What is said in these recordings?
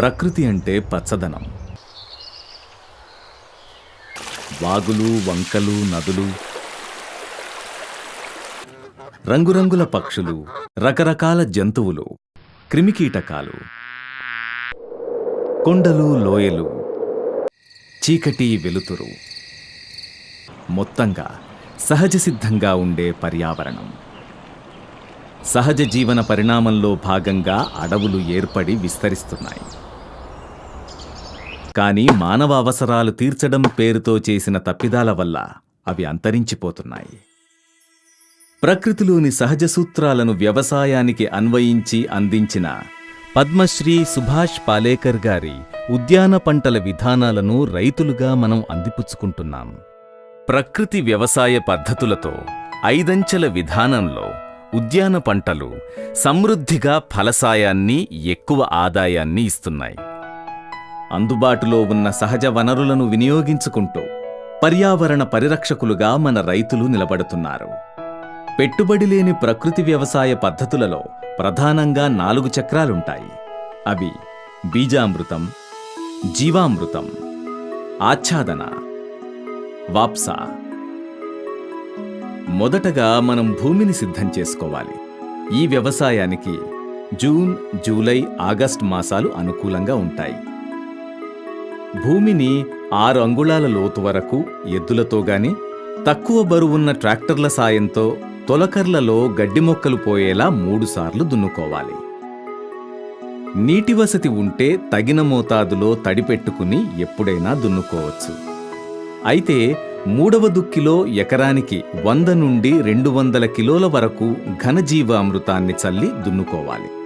ప్రకృతి అంటే పచ్చదనం. వాగులు వంకలు నదులు రంగురంగుల పక్షులు రకరకాల జంతువులు క్రిమికీటకాలు కొండలు లోయలు చీకటి వెలుతురు. మొత్తంగా సహజ సిద్ధంగా ఉండే పర్యావరణం. సహజ జీవన పరిణామంలో భాగంగా అడవులు ఏర్పడి విస్తరిస్తున్నాయి. కానీ మానవ అవసరాలు తీర్చడం పేరుతో చేసిన తప్పిదాల వల్ల అవి అంతరించిపోతున్నాయి. ప్రకృతిలోని సహజ సూత్రాలను వ్యవసాయానికి అన్వయించి అందించిన పద్మశ్రీ సుభాష్ పాలేకర్ గారి ఉద్యాన పంటల విధానాలను రైతులుగా మనం అందిపుచ్చుకుంటున్నాం. ప్రకృతి వ్యవసాయ పద్ధతులతో ఐదంచెల విధానంలో ఉద్యాన పంటలు సమృద్ధిగా ఫలసాయాన్ని ఎక్కువ ఆదాయాన్ని ఇస్తున్నాయి. అందుబాటులో ఉన్న సహజ వనరులను వినియోగించుకుంటూ పర్యావరణ పరిరక్షకులుగా మన రైతులు నిలబడుతున్నారు. పెట్టుబడి లేని ప్రకృతి వ్యవసాయ పద్ధతులలో ప్రధానంగా నాలుగు చక్రాలుంటాయి. అవి బీజామృతం జీవామృతం ఆచ్ఛాదన వాప్సా. మొదటగా మనం భూమిని సిద్ధం చేసుకోవాలి. ఈ వ్యవసాయానికి జూన్ జూలై ఆగస్ట్ మాసాలు అనుకూలంగా ఉంటాయి. భూమిని ఆరు అంగుళాల లోతు వరకు ఎద్దులతో గాని తక్కువ బరువున్న ట్రాక్టర్ల సాయంతో తొలకర్లలో గడ్డి మొక్కలు పోయేలా మూడుసార్లు దున్నుకోవాలి. నీటి వసతి ఉంటే తగిన మోతాదులో తడిపెట్టుకుని ఎప్పుడైనా దున్నుకోవచ్చు. అయితే మూడవ దుక్కిలో ఎకరానికి వంద నుండి రెండు వందల కిలోల వరకు ఘనజీవామృతాన్ని చల్లి దున్నుకోవాలి.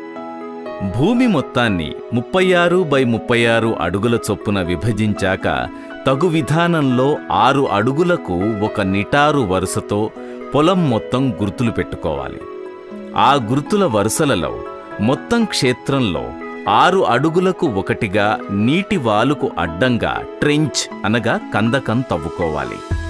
భూమి మొత్తాన్ని ముప్పై ఆరు బై ముప్పై ఆరు అడుగుల చొప్పున విభజించాక తగు విధానంలో ఆరు అడుగులకు ఒక నిటారు వరుసతో పొలం మొత్తం గుర్తులు పెట్టుకోవాలి. ఆ గుర్తుల వరుసలలో మొత్తం క్షేత్రంలో ఆరు అడుగులకు ఒకటిగా నీటి వాలుకు అడ్డంగా ట్రెంచ్ అనగా కందకం తవ్వుకోవాలి.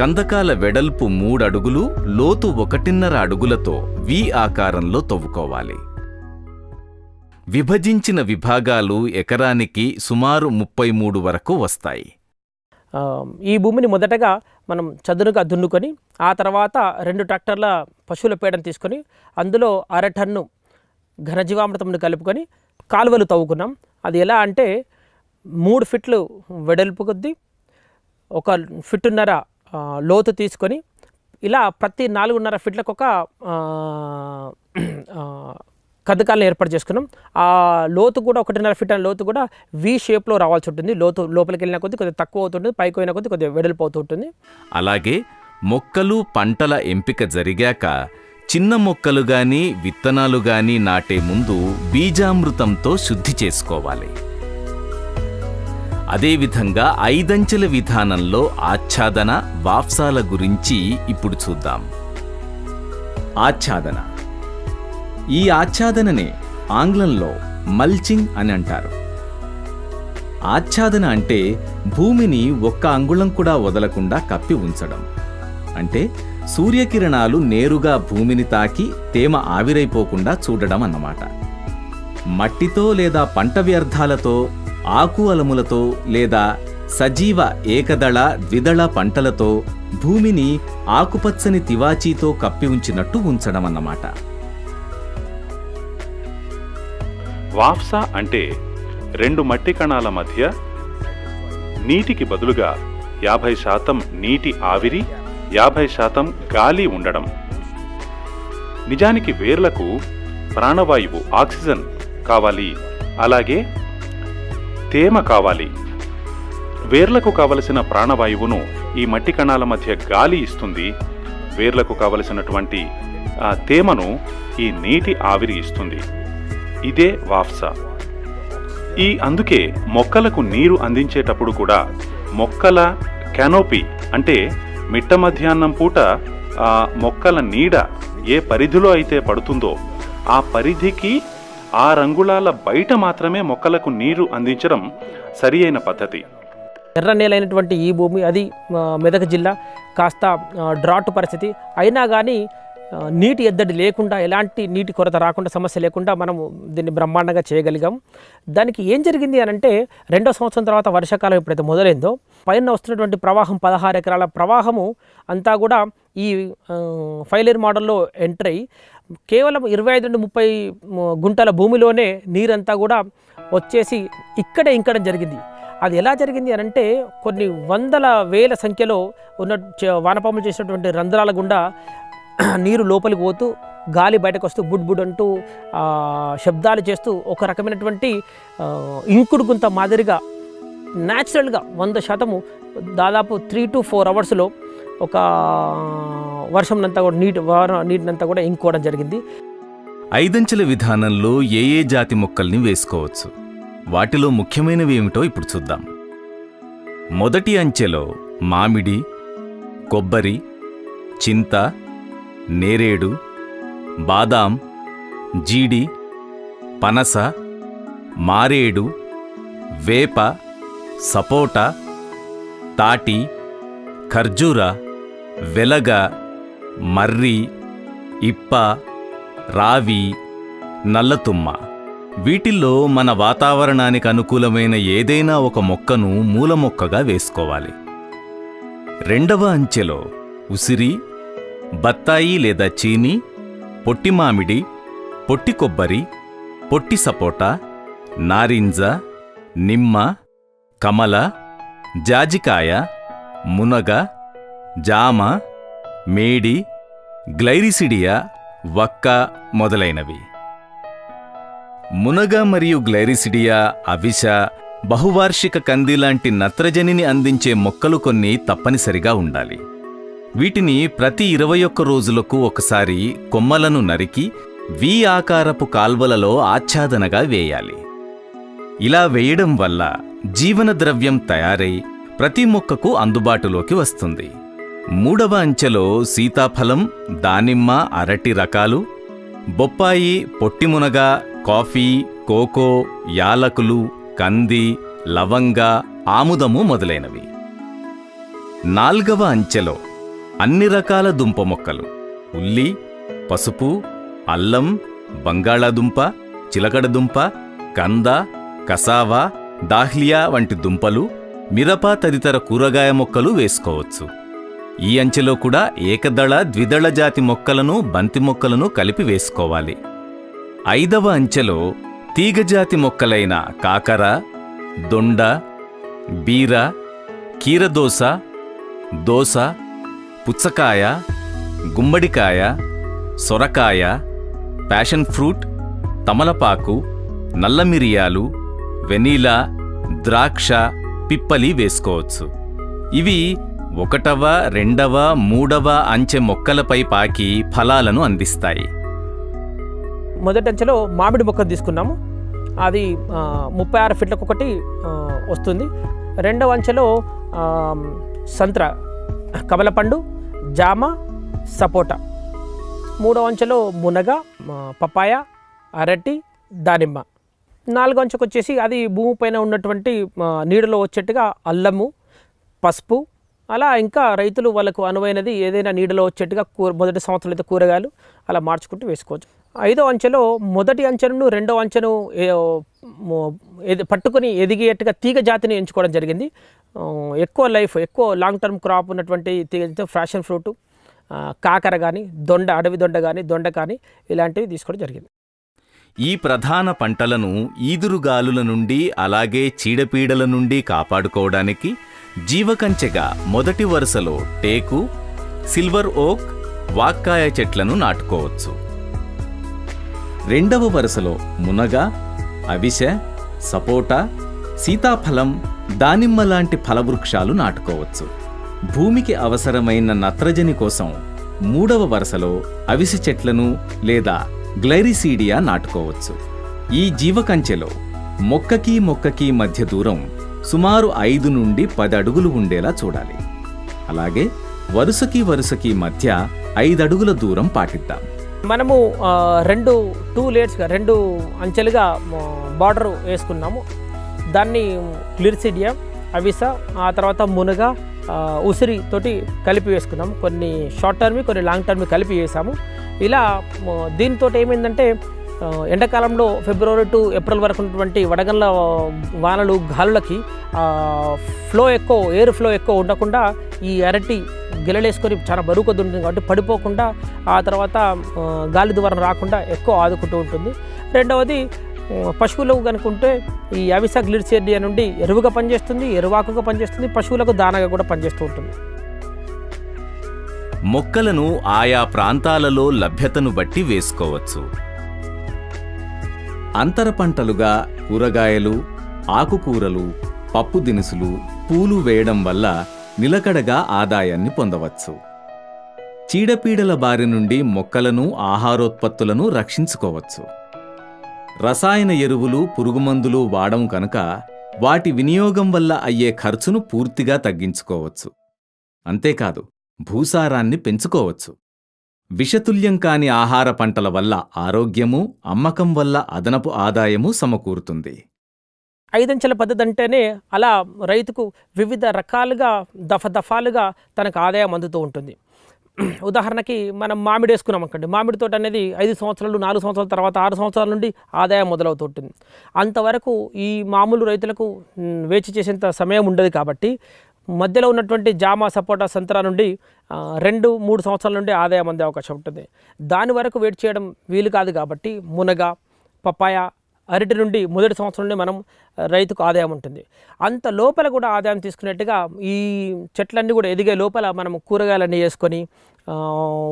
కందకాల వెడల్పు మూడడుగులు లోతు ఒకటిన్నర అడుగులతో వి ఆకారంలో తవ్వుకోవాలి. విభజించిన విభాగాలు ఎకరానికి సుమారు ముప్పై మూడు వరకు వస్తాయి. ఈ భూమిని మొదటగా మనం చదునుగా దున్నుకొని ఆ తర్వాత రెండు ట్రాక్టర్ల పశువుల పేడను తీసుకొని అందులో అర టన్ను ఘనజీవామృతంను కలుపుకొని కాలువలు తవ్వుకున్నాం. అది ఎలా అంటే మూడు ఫిట్లు వెడల్పు కొద్దీ ఒక ఫిట్టున్నర లోతు తీసుకొని ఇలా ప్రతి నాలుగున్నర ఫీట్లకు ఒక కదకాలను ఏర్పాటు చేసుకున్నాం. ఆ లోతు కూడా ఒకటిన్నర ఫీట్ అనే లోతు కూడా వి షేప్లో రావాల్సి ఉంటుంది. లోతు లోపలికి వెళ్ళిన కొద్దీ కొద్దిగా తక్కువ అవుతుంది పైకి పోయిన కొద్దీ కొద్దిగా వెడల్పు అవుతుంటుంది అలాగే మొక్కలు పంటల ఎంపిక జరిగాక చిన్న మొక్కలు గాని విత్తనాలు గాని నాటే ముందు బీజామృతంతో శుద్ధి చేసుకోవాలి. అదేవిధంగా ఐదంచెల విధానంలో ఆచ్ఛాదన వాప్సాల గురించి ఇప్పుడు చూద్దాం. ఆచ్ఛాదన. ఈ ఆచ్ఛాదననే ఆంగ్లంలో మల్చింగ్ అని అంటారు. ఆచ్ఛాదన అంటే భూమిని ఒక్క అంగుళం కూడా వదలకుండా కప్పి ఉంచడం. అంటే సూర్యకిరణాలు నేరుగా భూమిని తాకి తేమ ఆవిరైపోకుండా చూడడం అన్నమాట. మట్టితో లేదా పంట వ్యర్థాలతో ఆకు అలములతో లేదా సజీవ ఏకదళ ద్విదళ పంటలతో భూమిని ఆకుపచ్చని తివాచీతో కప్పి ఉంచినట్టు ఉంచడం అన్నమాట వాఫ్సా అంటే రెండు మట్టి కణాల మధ్య నీటికి బదులుగా యాభై శాతం నీటి ఆవిరి యాభై శాతం గాలి ఉండడం. నిజానికి వేర్లకు ప్రాణవాయువు ఆక్సిజన్ కావాలి. అలాగే తేమ కావాలి. వేర్లకు కావలసిన ప్రాణవాయువును ఈ మట్టి కణాల మధ్య గాలి ఇస్తుంది. వేర్లకు కావలసినటువంటి ఆ తేమను ఈ నీటి ఆవిరి ఇస్తుంది. ఇదే వాఫ్సా. ఈ అందుకే మొక్కలకు నీరు అందించేటప్పుడు కూడా మొక్కల కెనోపీ అంటే మిట్ట మధ్యాహ్నం పూట ఆ మొక్కల నీడ ఏ పరిధిలో అయితే పడుతుందో ఆ పరిధికి ఆ రంగుళాల బయట మాత్రమే మొక్కలకు నీరు అందించడం సరి అయిన పద్ధతి. ఎర్ర నేలైనటువంటి ఈ భూమి అది మెదక మెదక్ జిల్లా కాస్త డ్రాట్ పరిస్థితి. అయినా కానీ నీటి ఎద్దడి లేకుండా ఎలాంటి నీటి కొరత రాకుండా సమస్య లేకుండా మనము దీన్ని బ్రహ్మాండంగా చేయగలిగాం. దానికి ఏం జరిగింది అని అంటే రెండో సంవత్సరం తర్వాత వర్షాకాలం ఎప్పుడైతే మొదలైందో పైన వస్తున్నటువంటి ప్రవాహం పదహారు ఎకరాల ప్రవాహము అంతా కూడా ఈ ఆ, ఫైలేర్ మోడల్లో ఎంటర్ అయ్యి కేవలం ఇరవై ఐదు నుండి ముప్పై గుంటల భూమిలోనే నీరంతా కూడా వచ్చేసి ఇక్కడే ఇంకడం జరిగింది. అది ఎలా జరిగింది అని అంటే కొన్ని వందల వేల సంఖ్యలో ఉన్న వానపాములు చేసినటువంటి రంధ్రాల గుండా నీరు లోపలికి పోతూ గాలి బయటకు వస్తూ బుడ్ బుడ్ అంటూ శబ్దాలు చేస్తూ ఒక రకమైనటువంటి ఇంకుడు గుంత మాదిరిగా న్యాచురల్గా వంద శాతము దాదాపు త్రీ టు ఫోర్ అవర్స్లో ఒక వర్షంనంతా కూడా నీటి నీటినంతా కూడా ఇంకోవడం జరిగింది. ఐదంచెల విధానంలో ఏ ఏ జాతి మొక్కల్ని వేసుకోవచ్చు? వాటిలో ముఖ్యమైనవి ఏమిటో ఇప్పుడు చూద్దాం. మొదటి అంచెలో మామిడి కొబ్బరి చింత నేరేడు బాదాం జీడి పనస మారేడు వేప సపోటా తాటి ఖర్జూర వెలగ మర్రి ఇప్ప రావి నల్లతుమ్మ. వీటిల్లో మన వాతావరణానికి అనుకూలమైన ఏదైనా ఒక మొక్కను మూల మొక్కగా వేసుకోవాలి. రెండవ అంచెలో ఉసిరి బత్తాయి లేదా చీని పొట్టి మామిడి పొట్టి కొబ్బరి పొట్టి సపోటా నారింజ నిమ్మ కమల జాజికాయ మునగ జామ మేడి గ్లైరిసిడియా వక్క మొదలైనవి. మునగ మరియు గ్లైరిసిడియా అవిష బహువార్షిక కంది లాంటి నత్రజనిని అందించే మొక్కలు కొన్ని తప్పనిసరిగా ఉండాలి. వీటిని ప్రతి ఇరవై ఒక్క రోజులకు ఒకసారి కొమ్మలను నరికి వి ఆకారపు కాల్వలలో ఆచ్ఛాదనగా వేయాలి. ఇలా వేయడం వల్ల జీవన ద్రవ్యం తయారై ప్రతి మొక్కకు అందుబాటులోకి వస్తుంది. మూడవ అంచెలో సీతాఫలం దానిమ్మ అరటి రకాలు బొప్పాయి పొట్టిమునగ కాఫీ కోకో యాలకులు కంది లవంగ ఆముదము మొదలైనవి. నాల్గవ అంచెలో అన్ని రకాల దుంప మొక్కలు. ఉల్లి పసుపు అల్లం బంగాళాదుంప చిలకడదుంప కంద కసావా దాహ్లియా వంటి దుంపలు మిరప తదితర కూరగాయ మొక్కలు వేసుకోవచ్చు. ఈ అంచెలో కూడా ఏకదళ ద్విదళ జాతి మొక్కలను బంతి మొక్కలను కలిపి వేసుకోవాలి. ఐదవ అంచెలో తీగజాతి మొక్కలైన కాకర దొండ బీర కీరదోస దోస పుచ్చకాయ గుమ్మడికాయ సొరకాయ ప్యాషన్ ఫ్రూట్ తమలపాకు నల్ల మిరియాలు వెనీలా ద్రాక్ష పిప్పలి వేసుకోవచ్చు. ఇవి ఒకటవ రెండవ మూడవ అంచె మొక్కలపై పాకి ఫలాలను అందిస్తాయి. మొదటి అంచెలో మామిడి మొక్కను తీసుకున్నాము. అది ముప్పై ఆరు ఫీట్లకు ఒకటి వస్తుంది. రెండవ అంచెలో సంత్ర కమలపండు జామ సపోటా. మూడో అంచెలో మునగ పపాయ అరటి దానిమ్మ. నాలుగో అంచెకు వచ్చేసి అది భూమి పైన ఉన్నటువంటి నీడలో వచ్చేట్టుగా అల్లము పసుపు అలా ఇంకా రైతులు వాళ్ళకు అనువైనది ఏదైనా నీడలో వచ్చేట్టుగా కూర మొదటి సంవత్సరం అయితే కూరగాయలు అలా మార్చుకుంటూ వేసుకోవచ్చు. ఐదో అంచెలో మొదటి అంచెను రెండో అంచెను పట్టుకుని పట్టుకొని ఎదిగేట్టుగా తీగ జాతిని ఎంచుకోవడం జరిగింది. ఎక్కువ లైఫ్ ఎక్కువ లాంగ్ టర్మ్ క్రాప్ ఉన్నటువంటి తీగ ఫ్యాషన్ ఫ్రూట్ కాకర కానీ దొండ అడవి దొండ కానీ దొండ కానీ ఇలాంటివి తీసుకోవడం జరిగింది. ఈ ప్రధాన పంటలను ఈదురుగాలుల నుండి అలాగే చీడపీడల నుండి కాపాడుకోవడానికి జీవకంచెగా మొదటి వరుసలో టేకు సిల్వర్ ఓక్ వాక్కాయ చెట్లను నాటుకోవచ్చు. రెండవ వరుసలో మునగ అవిశ సపోటా సీతాఫలం దానిమ్మ లాంటి ఫలవృక్షాలు నాటుకోవచ్చు. భూమికి అవసరమైన నత్రజని కోసం మూడవ వరుసలో అవిసె చెట్లను లేదా గ్లైరిసీడియా నాటుకోవచ్చు. ఈ జీవకంచెలో మొక్కకి మొక్కకి మధ్య దూరం సుమారు ఐదు నుండి పది అడుగులు ఉండేలా చూడాలి. అలాగే వరుసకి వరుసకి మధ్య ఐదడుగుల దూరం పాటిద్దాం. మనము రెండు టూ లేయర్స్గా రెండు అంచెలుగా బార్డర్ వేసుకున్నాము. దాన్ని క్లిర్సిడియా అవిస ఆ తర్వాత మునగ ఉసిరి తోటి కలిపి వేసుకున్నాము. కొన్ని షార్ట్ టర్మ్ కొన్ని లాంగ్ టర్మ్ కలిపి వేసాము. ఇలా దీంతో ఏమైందంటే ఎండాకాలంలో ఫిబ్రవరి టు ఏప్రిల్ వరకు ఉన్నటువంటి వడగండ్ల వానలు గాలులకి ఫ్లో ఎక్కువ ఎయిర్ ఫ్లో ఎక్కువ ఉండకుండా ఈ అరటి గిలలేసుకొని చాలా బరువు కొద్ది ఉంటుంది కాబట్టి పడిపోకుండా ఆ తర్వాత గాలి ద్వారం రాకుండా ఎక్కువ ఆదుకుంటూ ఉంటుంది. రెండవది పశువులు పశువులకు కనుకుంటే ఈ అవిసా గ్లిడ్సేడియా నుండి ఎరువుగా పనిచేస్తుంది ఎరువాకుగా పనిచేస్తుంది పశువులకు దానగా కూడా పనిచేస్తూ ఉంటుంది. మొక్కలను ఆయా ప్రాంతాలలో లభ్యతను బట్టి వేసుకోవచ్చు. అంతర పంటలుగా కూరగాయలు ఆకుకూరలు పప్పు దినుసులు పూలు వేయడం వల్ల నిలకడగా ఆదాయాన్ని పొందవచ్చు. చీడపీడల బారి నుండి మొక్కలను ఆహారోత్పత్తులను రక్షించుకోవచ్చు. రసాయన ఎరువులు పురుగుమందులు వాడం కనుక వాటి వినియోగం వల్ల అయ్యే ఖర్చును పూర్తిగా తగ్గించుకోవచ్చు. అంతేకాదు భూసారాన్ని పెంచుకోవచ్చు. విషతుల్యం కాని ఆహార పంటల వల్ల ఆరోగ్యము అమ్మకం వల్ల అదనపు ఆదాయము సమకూరుతుంది. ఐదంచెల పద్ధతి అంటేనే అలా రైతుకు వివిధ రకాలుగా దఫదఫాలుగా తనకు ఆదాయం అందుతూ ఉంటుంది. ఉదాహరణకి మనం మామిడి వేసుకున్నాం అనుకోండి మామిడి తోట అనేది ఐదు సంవత్సరాలు నాలుగు సంవత్సరాల తర్వాత ఆరు సంవత్సరాల నుండి ఆదాయం మొదలవుతుంటుంది అంతవరకు ఈ మామూలు రైతులకు వేచి చేసేంత సమయం ఉండదు కాబట్టి మధ్యలో ఉన్నటువంటి జామ సపోటా సంతరా నుండి రెండు మూడు సంవత్సరాల నుండి ఆదాయం అందే అవకాశం ఉంటుంది. దాని వరకు వెయిట్ చేయడం వీలు కాదు కాబట్టి మునగ పపాయ అరటి నుండి మొదటి సంవత్సరం నుండి మనం రైతుకు ఆదాయం ఉంటుంది. అంత లోపల కూడా ఆదాయం తీసుకునేట్టుగా ఈ చెట్లన్నీ కూడా ఎదిగే లోపల మనం కూరగాయలన్నీ వేసుకొని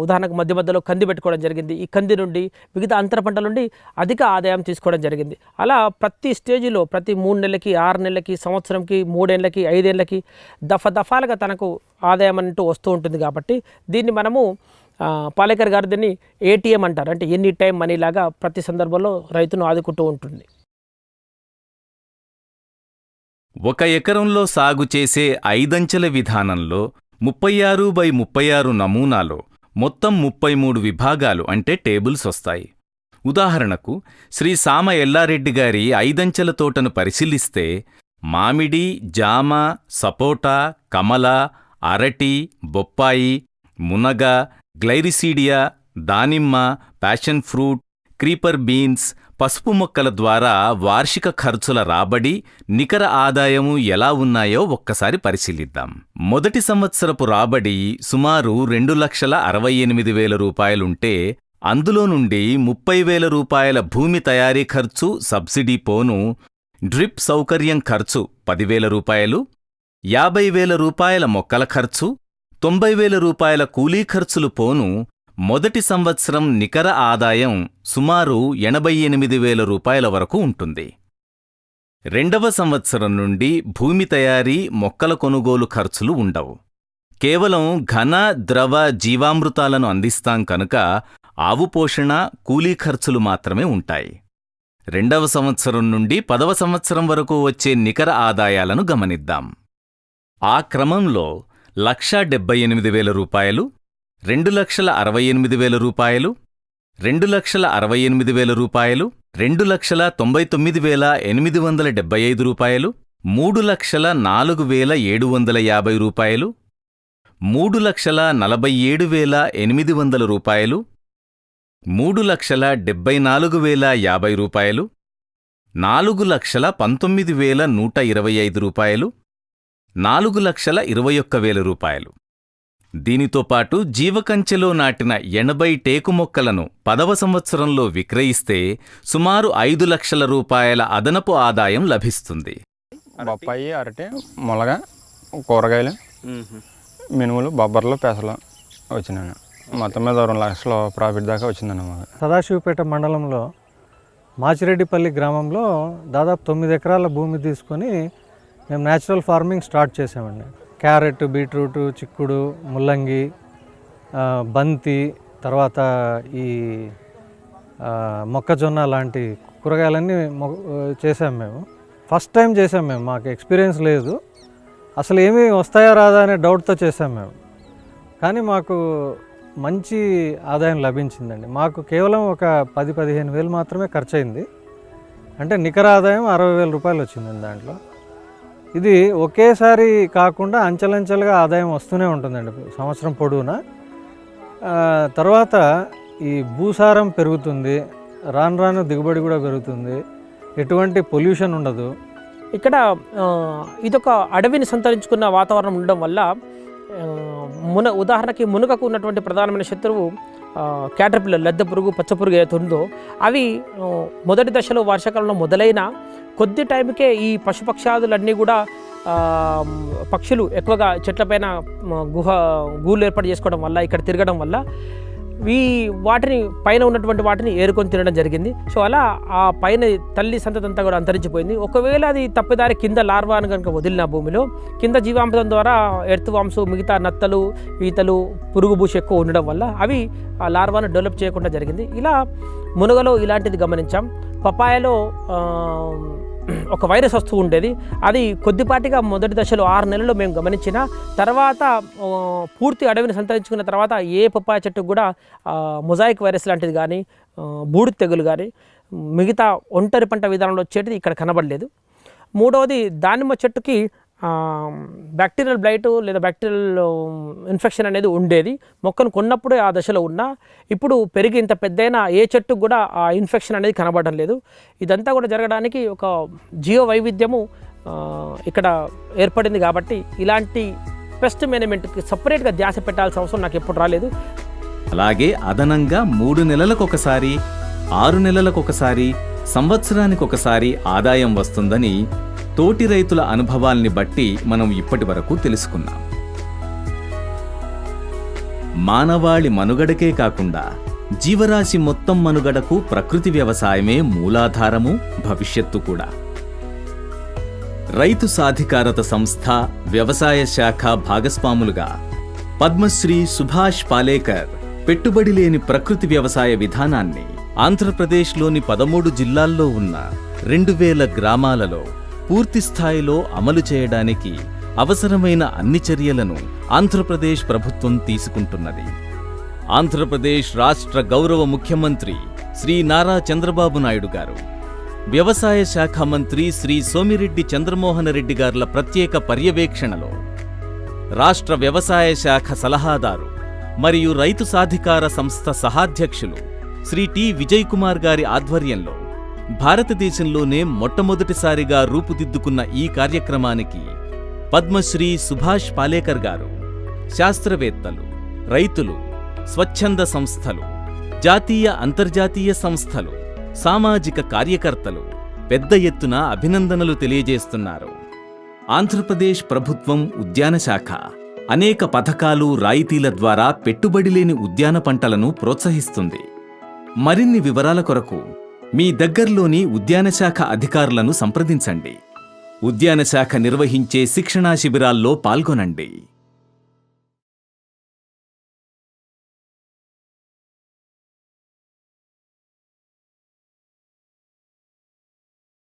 ఉదాహరణకు మధ్య మధ్యలో కంది పెట్టుకోవడం జరిగింది. ఈ కంది నుండి మిగతా అంతర పంటల నుండి అధిక ఆదాయం తీసుకోవడం జరిగింది. అలా ప్రతి స్టేజిలో ప్రతి మూడు నెలలకి ఆరు నెలలకి సంవత్సరంకి మూడేళ్ళకి ఐదేళ్ళకి దఫ దఫాలుగా తనకు ఆదాయం అంటూ వస్తూ ఉంటుంది కాబట్టి దీన్ని మనము పాలేకర్ గారు దీన్ని ఏటీఎం అంటారు. అంటే ఎనీ టైం మనీ లాగా ప్రతి సందర్భంలో రైతును ఆదుకుంటూ ఉంటుంది. ఒక ఎకరంలో సాగు చేసే ఐదంచెల విధానంలో ముప్పై ఆరు బై ముప్పై ఆరు నమూనాలో మొత్తం ముప్పై మూడు విభాగాలు అంటే టేబుల్స్ వస్తాయి. ఉదాహరణకు శ్రీ సామ ఎల్లారెడ్డి గారి ఐదంచెల తోటను పరిశీలిస్తే మామిడి జామ సపోటా కమల అరటి బొప్పాయి మునగ గ్లైరిసీడియా దానిమ్మ ప్యాషన్ ఫ్రూట్ క్రీపర్ బీన్స్ పసుపు మొక్కల ద్వారా వార్షిక ఖర్చుల రాబడి నికర ఆదాయము ఎలా ఉన్నాయో ఒక్కసారి పరిశీలిద్దాం. మొదటి సంవత్సరపు రాబడి సుమారు రెండు లక్షల అరవై ఎనిమిది వేల రూపాయలుంటే అందులో నుండి ముప్పై వేల రూపాయల భూమి తయారీ ఖర్చు సబ్సిడీ పోను డ్రిప్ సౌకర్యం ఖర్చు పదివేల రూపాయలు యాభై వేల రూపాయల మొక్కల ఖర్చు తొంభై వేల రూపాయల కూలీ ఖర్చులు పోను మొదటి సంవత్సరం నికర ఆదాయం సుమారు ఎనభై ఎనిమిది వేల రూపాయల వరకు ఉంటుంది. రెండవ సంవత్సరం నుండి భూమి తయారీ మొక్కల కొనుగోలు ఖర్చులు ఉండవు. కేవలం ఘన ద్రవ జీవామృతాలను అందిస్తాం కనుక ఆవు పోషణ కూలీ ఖర్చులు మాత్రమే ఉంటాయి. రెండవ సంవత్సరం నుండి పదవ సంవత్సరం వరకు వచ్చే నికర ఆదాయాలను గమనిద్దాం. ఆ క్రమంలో లక్షా డెబ్బై ఎనిమిది వేల రూపాయలు రెండు లక్షల అరవై ఎనిమిది వేల రూపాయలు రెండు లక్షల అరవై ఎనిమిది వేల రూపాయలు రెండు లక్షల తొంభై తొమ్మిది వేల ఎనిమిది వందల డెబ్బై ఐదు రూపాయలు మూడు లక్షల నాలుగు వేల ఏడు వందల యాభై రూపాయలు మూడు లక్షల నలభై ఏడు వేల ఎనిమిది వందల రూపాయలు మూడు లక్షల డెబ్బై నాలుగు వేల యాభై రూపాయలు నాలుగు లక్షల పంతొమ్మిది వేల నూట ఇరవై ఐదు రూపాయలు నాలుగు లక్షల ఇరవై ఒక్క వేల రూపాయలు. దీనితో పాటు జీవకంచెలో నాటిన ఎనభై టేకు మొక్కలను పదవ సంవత్సరంలో విక్రయిస్తే సుమారు ఐదు లక్షల రూపాయల అదనపు ఆదాయం లభిస్తుంది. బొప్పాయి అరటి ములగ కూరగాయలు మినుములు బొబ్బర్లు పెసలు వచ్చినాను మొత్తం మీద రెండు లక్షల ప్రాఫిట్ దాకా వచ్చిందన్న సదాశివపేట మండలంలో మాచిరెడ్డిపల్లి గ్రామంలో దాదాపు తొమ్మిది ఎకరాల భూమి తీసుకొని మేము న్యాచురల్ ఫార్మింగ్ స్టార్ట్ చేసామండి క్యారెట్ బీట్రూట్ చిక్కుడు ముల్లంగి బంతి తర్వాత ఈ మొక్కజొన్న లాంటి కూరగాయలన్నీ మొ చేసాం మేము. ఫస్ట్ టైం చేసాం మేము మాకు ఎక్స్పీరియన్స్ లేదు. అసలు ఏమీ వస్తాయా రాదా అనే డౌట్తో చేసాం మేము. కానీ మాకు మంచి ఆదాయం లభించిందండి. మాకు కేవలం ఒక పది పదిహేను వేలు మాత్రమే ఖర్చు అయింది అంటే నికర ఆదాయం అరవై వేల రూపాయలు వచ్చిందండి దాంట్లో. ఇది ఒకేసారి కాకుండా అంచెలంచెలుగా ఆదాయం వస్తూనే ఉంటుందండి సంవత్సరం పొడవునా. తర్వాత ఈ భూసారం పెరుగుతుంది రాను రాను దిగుబడి కూడా పెరుగుతుంది ఎటువంటి పొల్యూషన్ ఉండదు. ఇక్కడ ఇదొక అడవిని సంతరించుకున్న వాతావరణం ఉండడం వల్ల మున ఉదాహరణకి మునగకు ఉన్నటువంటి ప్రధానమైన శత్రువు క్యాటర్పిల్లర్ లద్దె పురుగు పచ్చ పురుగు ఏదైతే ఉందో అవి మొదటి దశలో వర్షాకాలంలో మొదలైన కొద్ది టైంకే ఈ పశుపక్షాదులన్నీ కూడా పక్షులు ఎక్కువగా చెట్లపైన గుహ గూళ్ళు ఏర్పాటు చేసుకోవడం వల్ల ఇక్కడ తిరగడం వల్ల ఈ వాటిని పైన ఉన్నటువంటి వాటిని ఏరుకొని తినడం జరిగింది. సో అలా ఆ పైన తల్లి సంతతంతా కూడా అంతరించిపోయింది. ఒకవేళ అది తప్పిదారి కింద లార్వాను కనుక వదిలిన భూమిలో కింద జీవాంశం ద్వారా ఎర్త్ వాంసు మిగతా నత్తలు ఈతలు పురుగు భూష ఎక్కువ ఉండడం వల్ల అవి ఆ లార్వాను డెవలప్ చేయకుండా జరిగింది. ఇలా మునగలో ఇలాంటిది గమనించాం. పపాయలో ఒక వైరస్ వస్తూ ఉండేది. అది కొద్దిపాటిగా మొదటి దశలో ఆరు నెలలు మేము గమనించిన తర్వాత పూర్తి అడవిని సంతరించుకున్న తర్వాత ఏ పప్పాయ చెట్టు కూడా మొజాయిక్ వైరస్ లాంటిది కానీ బూడి బూడిద తెగులు కానీ మిగతా ఒంటరి పంట విధానంలో వచ్చేటిది ఇక్కడ కనబడలేదు. మూడవది దానిమ్మ చెట్టుకి బ్యాక్టీరియల్ బ్లైట్ లేదా బ్యాక్టీరియల్ ఇన్ఫెక్షన్ అనేది ఉండేది. మొక్కను కొన్నప్పుడే ఆ దశలో ఉన్నా ఇప్పుడు పెరిగి ఇంత పెద్దయిన ఏ చెట్టుకు కూడా ఆ ఇన్ఫెక్షన్ అనేది కనబడడం లేదు. ఇదంతా కూడా జరగడానికి ఒక జియో వైవిధ్యము ఇక్కడ ఏర్పడింది కాబట్టి ఇలాంటి పెస్ట్ మేనేజ్మెంట్కి సపరేట్గా ధ్యాస పెట్టాల్సిన అవసరం నాకు ఎప్పుడు రాలేదు. అలాగే అదనంగా మూడు నెలలకొకసారి ఆరు నెలలకొకసారి సంవత్సరానికొకసారి ఆదాయం వస్తుందని తోటి రైతుల అనుభవాల్ని బట్టి మనం ఇప్పటి వరకు తెలుసుకున్నాం. మానవాళి మనుగడకే కాకుండా జీవరాశి మొత్తం మనుగడకు ప్రకృతి వ్యవసాయమే మూలాధారము భవిష్యత్తు కూడా. రైతు సాధికారత సంస్థ వ్యవసాయ శాఖ భాగస్వాములుగా పద్మశ్రీ సుభాష్ పాలేకర్ పెట్టుబడి లేని ప్రకృతి వ్యవసాయ విధానాన్ని ఆంధ్రప్రదేశ్లోని పదమూడు జిల్లాల్లో ఉన్న రెండు వేల గ్రామాలలో పూర్తిస్థాయిలో అమలు చేయడానికి అవసరమైన అన్ని చర్యలను ఆంధ్రప్రదేశ్ ప్రభుత్వం తీసుకుంటున్నది. ఆంధ్రప్రదేశ్ రాష్ట్ర గౌరవ ముఖ్యమంత్రి శ్రీ నారా చంద్రబాబు నాయుడు గారు వ్యవసాయ శాఖ మంత్రి శ్రీ సోమిరెడ్డి చంద్రమోహన రెడ్డి గార్ల ప్రత్యేక పర్యవేక్షణలో రాష్ట్ర వ్యవసాయ శాఖ సలహాదారు మరియు రైతు సాధికార సంస్థ సహాధ్యక్షులు శ్రీ టి. విజయ్ కుమార్ గారి ఆధ్వర్యంలో భారతదేశంలోనే మొట్టమొదటిసారిగా రూపుదిద్దుకున్న ఈ కార్యక్రమానికి పద్మశ్రీ సుభాష్ పాలేకర్ గారు శాస్త్రవేత్తలు రైతులు స్వచ్ఛంద సంస్థలు జాతీయ అంతర్జాతీయ సంస్థలు సామాజిక కార్యకర్తలు పెద్ద ఎత్తున అభినందనలు తెలియజేస్తున్నారు. ఆంధ్రప్రదేశ్ ప్రభుత్వం ఉద్యాన శాఖ అనేక పథకాలు రాయితీల ద్వారా పెట్టుబడి లేని ఉద్యాన పంటలను ప్రోత్సహిస్తుంది. మరిన్ని వివరాల కొరకు మీ దగ్గర్లోని ఉద్యాన శాఖ అధికారులను సంప్రదించండి. ఉద్యాన శాఖ నిర్వహించే శిక్షణా శిబిరాల్లో పాల్గొనండి.